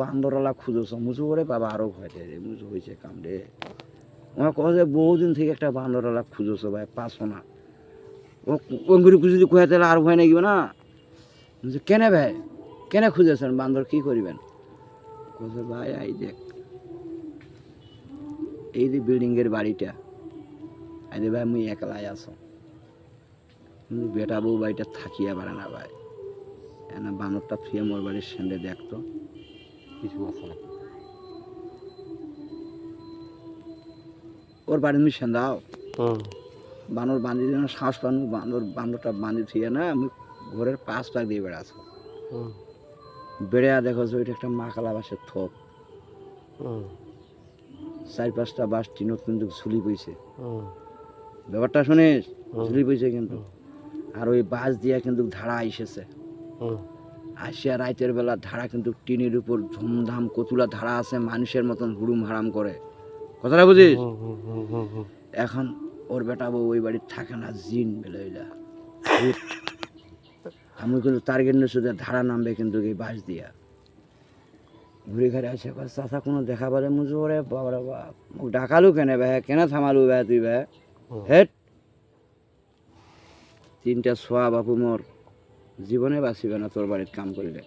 বান্দরওয়ালা খুঁজেছ? মুজু করে বাবা আরও ভয় দেয় রে, মুজু হয়েছে কাম রে ওরা কয় যে বহুদিন থেকে একটা বান্দরওয়ালা খুঁজেছ ভাই পাসো না। অঙ্গুরি খুঁজে কোয়া তাহলে আর ভয় নাগিব না? কেনে ভাই? কেনে খুঁজেছেন বান্দর, কি করিবেন? কছে ভাই আই দেখ, এই যে বিল্ডিংয়ের বাড়িটা আই ভাই মুই একলাই আছো। বেটা বউ বাড়িটা থাকিয়া পারে না ভাই। এনা বানরটা থুয়ে মোর বাড়ির সেন্ডে দেখতো। কিছু আছে নাকি? ওর বাড়ি তুমি সেন্দাও হুম। বানর বাঁধি দিয়ে শ্বাস পানু বান্দর বান্দরটা বাঁধি থুয়ে না আমি ঘরের পাশ পাক দিয়ে হুম। বেড়ে দেখো যে ওইটা একটা মাকালা বাসের থোপ। হুম। চার পাঁচটা বাস টিনত কিন্তু ঝুলি পইছে। ব্যাপারটা শুনিস? ঝুলি পইছে কিন্তু। আর ওই বাস দিয়া কিন্তু ধারা আইসেছে। হুম। আসিয়া রাতের বেলা ধারা কিন্তু টিনের উপর ধুমধাম কতুলা ধারা আছে মানুষের মতন হুড়ুম হারাম করে। কথাটা বুঝিস? এখন ওর বেটা বউ ওই বাড়ির থাকে না জিন বেলে ওইলা। ভূত। আমি কিন্তু টার্গেট শুধু ধারা নামবে কিন্তু এই বাস দিয়া। ঘুরে ঘাড়ে আসে চাচা কোনো দেখা পারে মুজো রে বাবারে বাপ মোক ডাকালু কেনে বে কেনে থামালু বে তুই বে হেট। তিনটা ছোয়া বাপু মোর। জীবনে বাঁচিবে না তোর বাড়ির কাম করলে।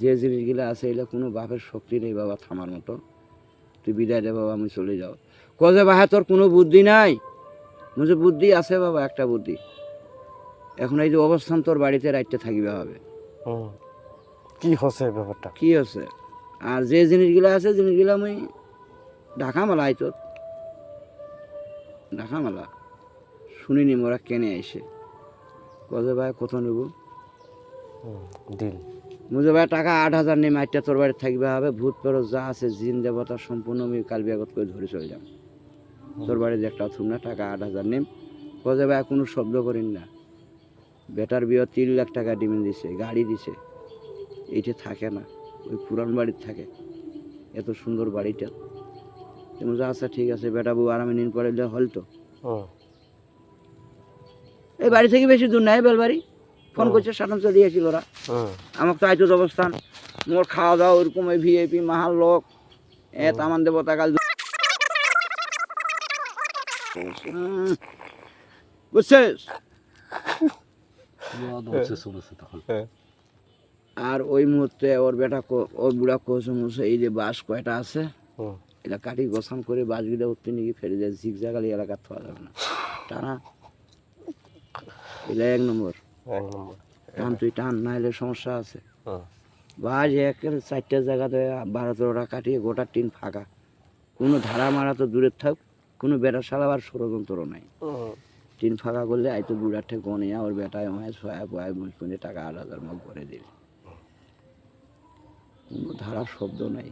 যে জিনিসগুলো আছে এগুলো কোনো বাপের শক্তি নেই বাবা থামার মতো। তুই বিদায় দে বাবা আমি চলে যাও। কজে বাহা তোর কোনো বুদ্ধি নাই? মুঝে বুদ্ধি আছে বাবা একটা বুদ্ধি। এখন এই যে অবস্থান তোর বাড়িতে রাইতে থাকিবে হবে। কি হচ্ছে ব্যাপারটা? কি আছে আর যে জিনিসগুলো আছে জিনিসগুলো আমি ঢাকা মেলা আইতো ঢাকা মেলা শুনিনি মোরা কেনে আইসে। কজে ভাই কত নেব? ডিল মুঝে ভাই টাকা আট হাজার নেই মাইটটা তোর বাড়িতে থাকবে হবে ভূত পেরো যা আছে জিন দেবতা সম্পূর্ণ আমি কাল বিয়াগত করে ধরে চলে যাম তোর বাড়িতে একটা থুম না টাকা আট হাজার নেম। কজে ভাই কোনো শব্দ করিন না। বেটার বিয়ে তিন লাখ টাকা ডিমেন্ড দিছে গাড়ি দিছে। এইটা থাকে না ওই পুরান বাড়ির থাকে। এত সুন্দর বাড়িটা। তুমি যা আচ্ছা ঠিক আছে বেটা বউ আরামে নিন পরে হল তো। এই বাড়ি থেকে বেশি দূর নাই বেলবাড়ি। ফোন করছে সাধারণ চলে দিয়েছিল ওরা। আমার তো আইতো অবস্থান। মোর খাওয়া দাওয়া ওরকম ওই ভিআইপি মাহাল লোক এ তামান দেবতা কাল বুঝছিস? তখন। আর ওই মুহূর্তে ওর বেটা কো- ওর বুড়া কোচ মুছে এই যে বাস কয়টা আছে এটা কাটি গোছান করে বাসগুলো উঠতে নিয়ে ফেলে যায় ঝিক জাগালি এলাকা থাকা যাবে না। টানা এটা এক নম্বর। এক নম্বর। টান তুই টান না হলে সমস্যা আছে। বাস একের চারটে জায়গাতে বারো তেরোটা কাটিয়ে গোটা টিন ফাঁকা। কোনো ধারা মারা তো দূরের থাক কোনো বেটা সালাবার ষড়যন্ত্র নাই। টিন ফাঁকা করলে আই তো বুড়ার বুড়াঠে গনিয়া ওর বেটায় মায় ছয়া পয় মুখ টাকা আট হাজার মুখ করে দিল। কোনো ধারার শব্দ নাই।